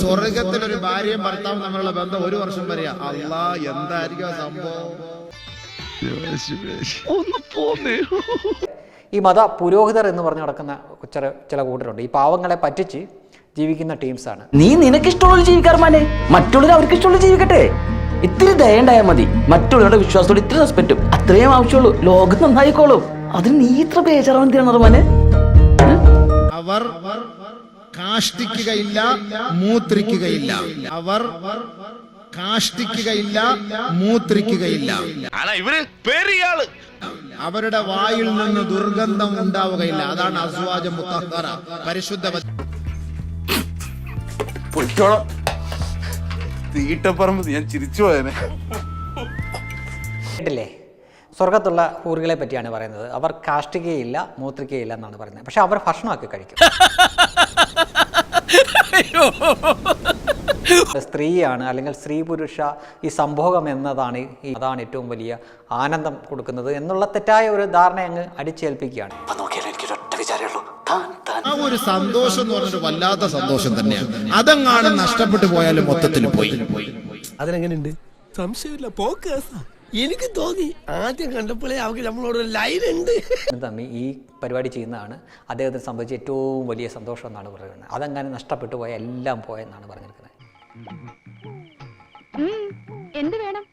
സ്വർഗത്തിൽ ഒരു ഭാര്യയും ഭർത്താവും തമ്മിലുള്ള ബന്ധം ഒരു വർഷം വരെ. അല്ല എന്തായിരിക്കും സംഭവം? ഈ മത പുരോഹിതർ എന്ന് പറഞ്ഞു നടക്കുന്ന ചില ചില കൂട്ടരുണ്ട്. ഈ പാവങ്ങളെ പറ്റിച്ച് ജീവിക്കുന്ന ടീംസ് ആണ്. നീ നിനക്കിഷ്ടമുള്ള ജീവിക്കാർമാനെ മറ്റുള്ളവർ അവർക്ക് ഇഷ്ടമുള്ള ജീവിക്കട്ടെ. ഇത്തിരി ദയുണ്ടായാൽ മതി. മറ്റുള്ളവരുടെ വിശ്വാസത്തോട് ഇത്ര റെസ്പെക്റ്റും അത്രയും ആവശ്യമുള്ളൂ. ലോകം നന്നായിക്കോളും. അതിന് നീ ഇത്ര ബേജാറാണ് എന്തിനാണ് റഹ്മാനെ അവർ കാഷ്ടിക്കുകയില്ല മൂത്രിക്കുകയില്ല. അവർ കാഷ്ടിക്കുകയില്ല മൂത്രിക്കുകയില്ല. ഇവർ പെരിയാൾ. അവരുടെ വായിൽ നിന്ന് ദുർഗന്ധം ഉണ്ടാവുകയില്ല. അതാണ് അസ്വാജ മുത്തഹറ പരിശുദ്ധ തീട്ടപ്പറമ്പ് ഞാൻ ചിരിച്ചു പോയനെ. കേട്ടില്ലേ? സ്വർഗത്തുള്ള ഹൂറുകളെ പറ്റിയാണ് പറയുന്നത്. അവർ കാഷ്ടിക്കുകയില്ല മൂത്രിക്കുകയില്ല എന്നാണ് പറയുന്നത്. പക്ഷെ അവർ ഭക്ഷണമൊക്കെ കഴിക്കും. സ്ത്രീയാണ് അല്ലെങ്കിൽ സ്ത്രീ പുരുഷ ഈ സംഭോഗം എന്നതാണ് ഈ അതാണ് ഏറ്റവും വലിയ ആനന്ദം കൊടുക്കുന്നത് എന്നുള്ള തെറ്റായ ഒരു ധാരണ അങ്ങ് അടിച്ചേൽപ്പിക്കുകയാണ്. ആ ഒരു സന്തോഷം എന്ന് പറഞ്ഞൊരു വല്ലാത്ത സന്തോഷം തന്നെയാണ്. അതങ്ങാണ് നഷ്ടപ്പെട്ടു പോയാലും മൊത്തത്തിൽ പോയി. അതിനെങ്ങനെയുണ്ട് സംശയമില്ല. പോക്ക്. എനിക്ക് തോന്നി. ആദ്യം കണ്ടപ്പോഴേ അവർക്ക് നമ്മളോട് ഒരു ലൈൻ ഉണ്ട്. തമ്മി ഈ പരിപാടി ചെയ്യുന്നതാണ് അദ്ദേഹത്തിന് സംബന്ധിച്ച് ഏറ്റവും വലിയ സന്തോഷം എന്നാണ് പറയുന്നത്. അതങ്ങനെ നഷ്ടപ്പെട്ടു പോയ എല്ലാം പോയെന്നാണ് പറഞ്ഞിരിക്കുന്നത്. എന്ത് വേണം?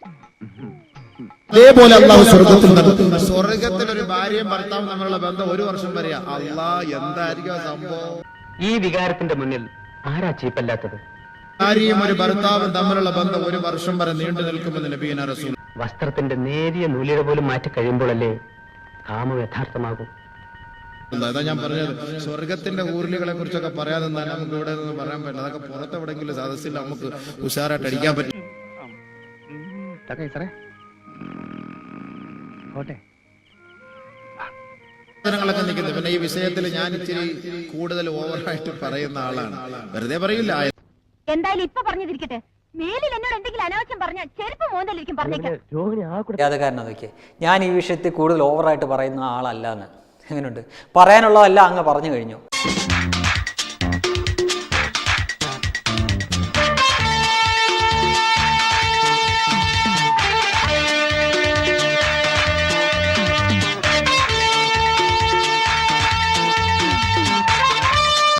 അതേപോലെ അള്ളാഹു സ്വർഗത്തിൽ നൽകും. സ്വർഗത്തിൽ ഒരു ഭാര്യയും ഭർത്താവും തമ്മിലുള്ള ബന്ധം ഒരു വർഷം വരെ. അള്ളാ എന്തായിരിക്കും സംഭവം? ഈ വികാരത്തിന്റെ മുന്നിൽ ആരാ ചീപ്പല്ലാത്തത്? ഭാര്യയും ഒരു ഭർത്താവും തമ്മിലുള്ള ബന്ധം ഒരു വർഷം വരെ നീണ്ടു നിൽക്കുമെന്ന് നബീന റസൂൽ വസ്ത്രത്തിന്റെ നേരിയ നൂലിഴ പോലും മാറ്റി കഴിയുമ്പോഴല്ലേ കാമം യഥാർത്ഥമാകും. അതാ ഞാൻ പറഞ്ഞത്. സ്വർഗത്തിന്റെ ഊർലികളെ കുറിച്ചൊക്കെ പറയാതെ തന്നെ നമുക്ക് ഇവിടെ നിന്ന് പറയാൻ പറ്റില്ല. അതൊക്കെ പുറത്തെവിടെങ്കിലും സദസ്സിൽ നമുക്ക് ഉഷാറായിട്ട് അടിക്കാൻ പറ്റും. നിൽക്കുന്നത്. പിന്നെ ഈ വിഷയത്തിൽ ഞാൻ ഇച്ചിരി കൂടുതൽ ഓവറായിട്ട് പറയുന്ന ആളാണ്. വെറുതെ പറയില്ല. എന്തായാലും ഇപ്പൊ പറഞ്ഞതിരിക്കട്ടെ. മേലിൽ എന്നോട് എന്തെങ്കിലും അനാവശ്യം പറഞ്ഞാൽ ചെരുപ്പ് മോന്തലിരിക്കും പറഞ്ഞേക്കാം. മര്യാദക്കാരനെ നോക്കിയേ. ഞാൻ ഈ വിഷയത്തിൽ കൂടുതൽ ഓവറായിട്ട് പറയുന്ന ആളല്ല എന്ന്. എങ്ങനെയുണ്ട് പറയാനുള്ളതല്ല അങ്ങ് പറഞ്ഞു കഴിഞ്ഞു.